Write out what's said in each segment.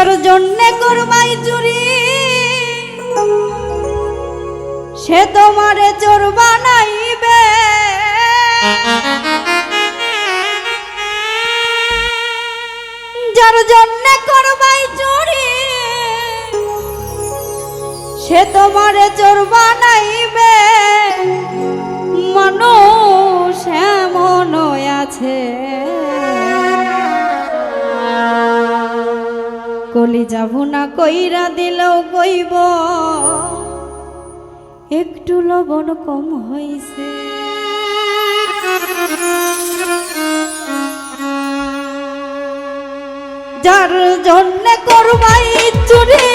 তার জন্যে করবাই চুরি। সে তোমারে চোরবা নাইবে যার জন্যে করবাই চুরি, সে তোমারে চোরবা নাইবে মানুষ এমন আছে। গলে যাব না কইরা দিলেও কইব। একটু লবণ কম হইছে। যার জন্য করবাই চুরি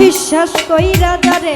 বিশ্বাস কইরা দারে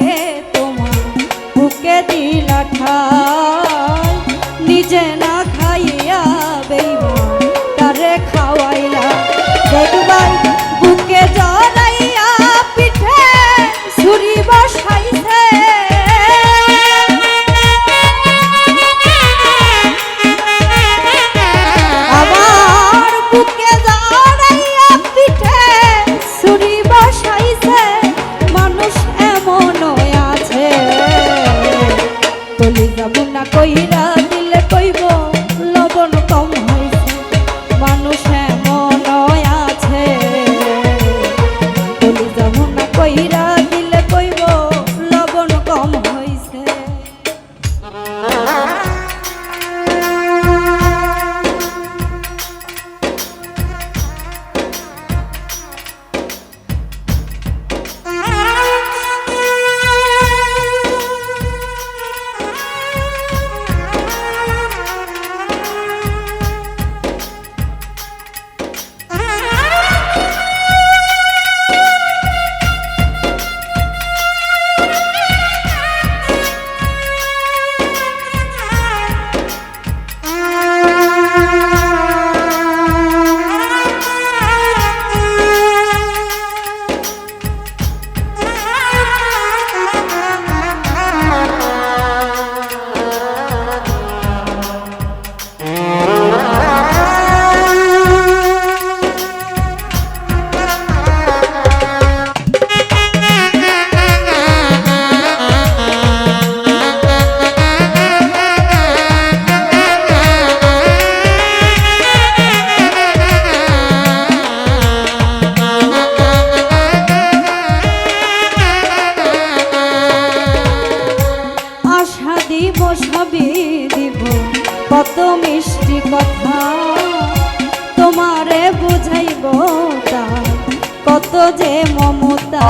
দিবস দিব। কত মিষ্টি কথা তোমারে বুঝাইব কত যে মমতা।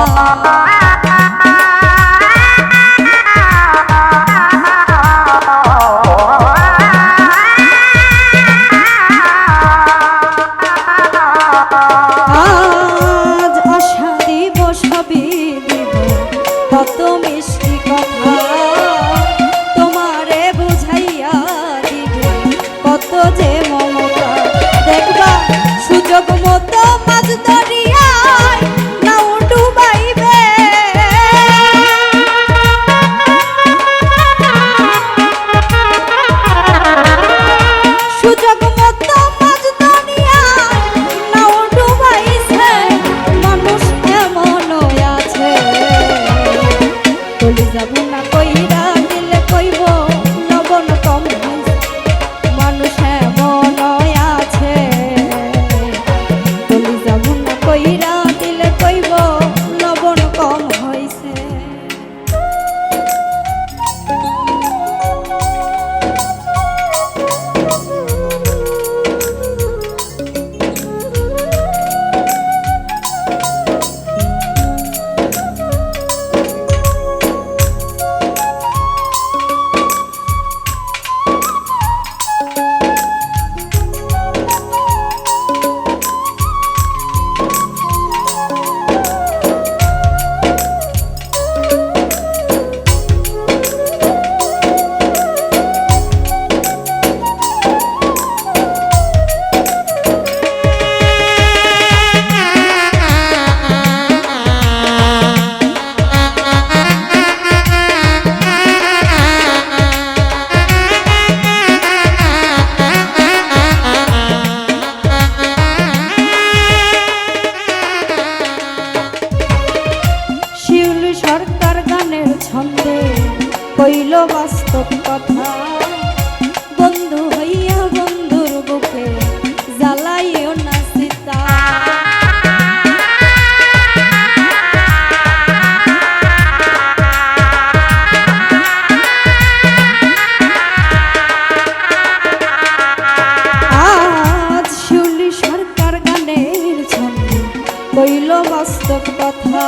মস্ত কথা।